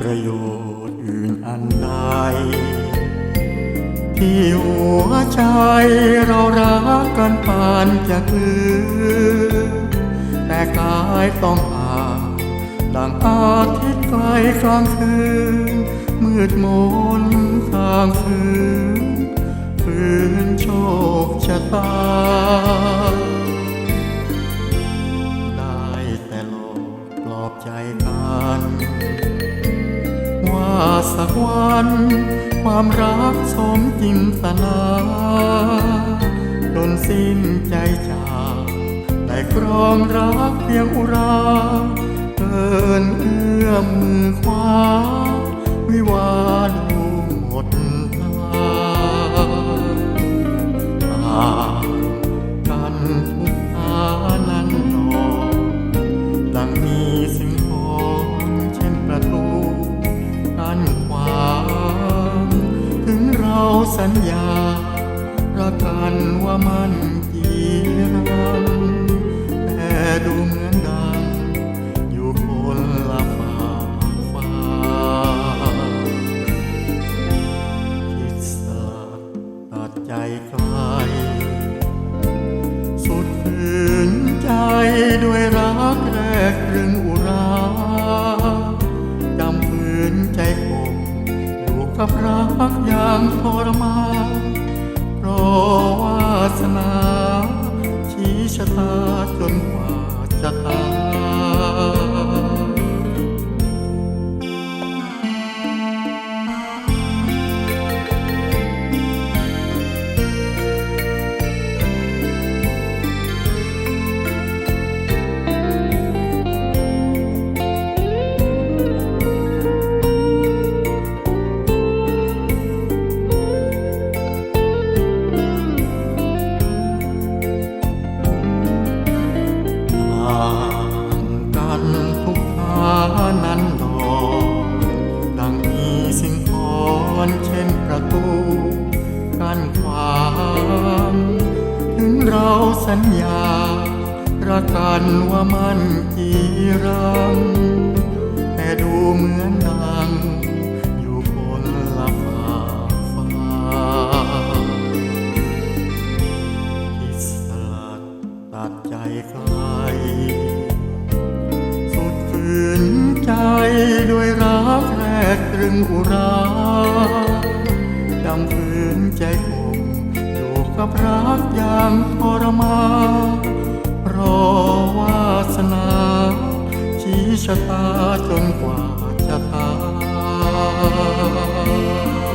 ประโยชน์อื่นอันใดที่หัวใจเรารักกันปานจะลือ แต่กายต้องห่างดังอาทิตย์ไกลกลางคืน มืดมนทางฝืนฝืนโชคชะตา ได้แต่หลอกปลอบใจกัน สักวัน ความรักสมจินตนาจนสิ้นใจจากแต่ครองรักเพียงอุราเกินเอื้อมมือควาวิวาด นขวางถึงเราสัญญาปรักกันว่ามันจีรังแต่ดูเหมือนดัง อยู่คนละฝากฟ้าคิดสลัดตัดใจไกลสุดฝืนใจด้วย กับรักอย่างพางกันทุกทานั้นดอกดังมีสิ่งขอนเช่นประตูกั้นขวางถึงเราสัญญาประกันว่ามันกีรังแต่ดูเหมือนดัง ดใจใครสุดฝืนใจด้วยรักแรกตรึงอุราจำฝืนใจคงอยู่กับรักอย่างทรมานรอวาสนาชี้ชะตาจนกว่าจะตาย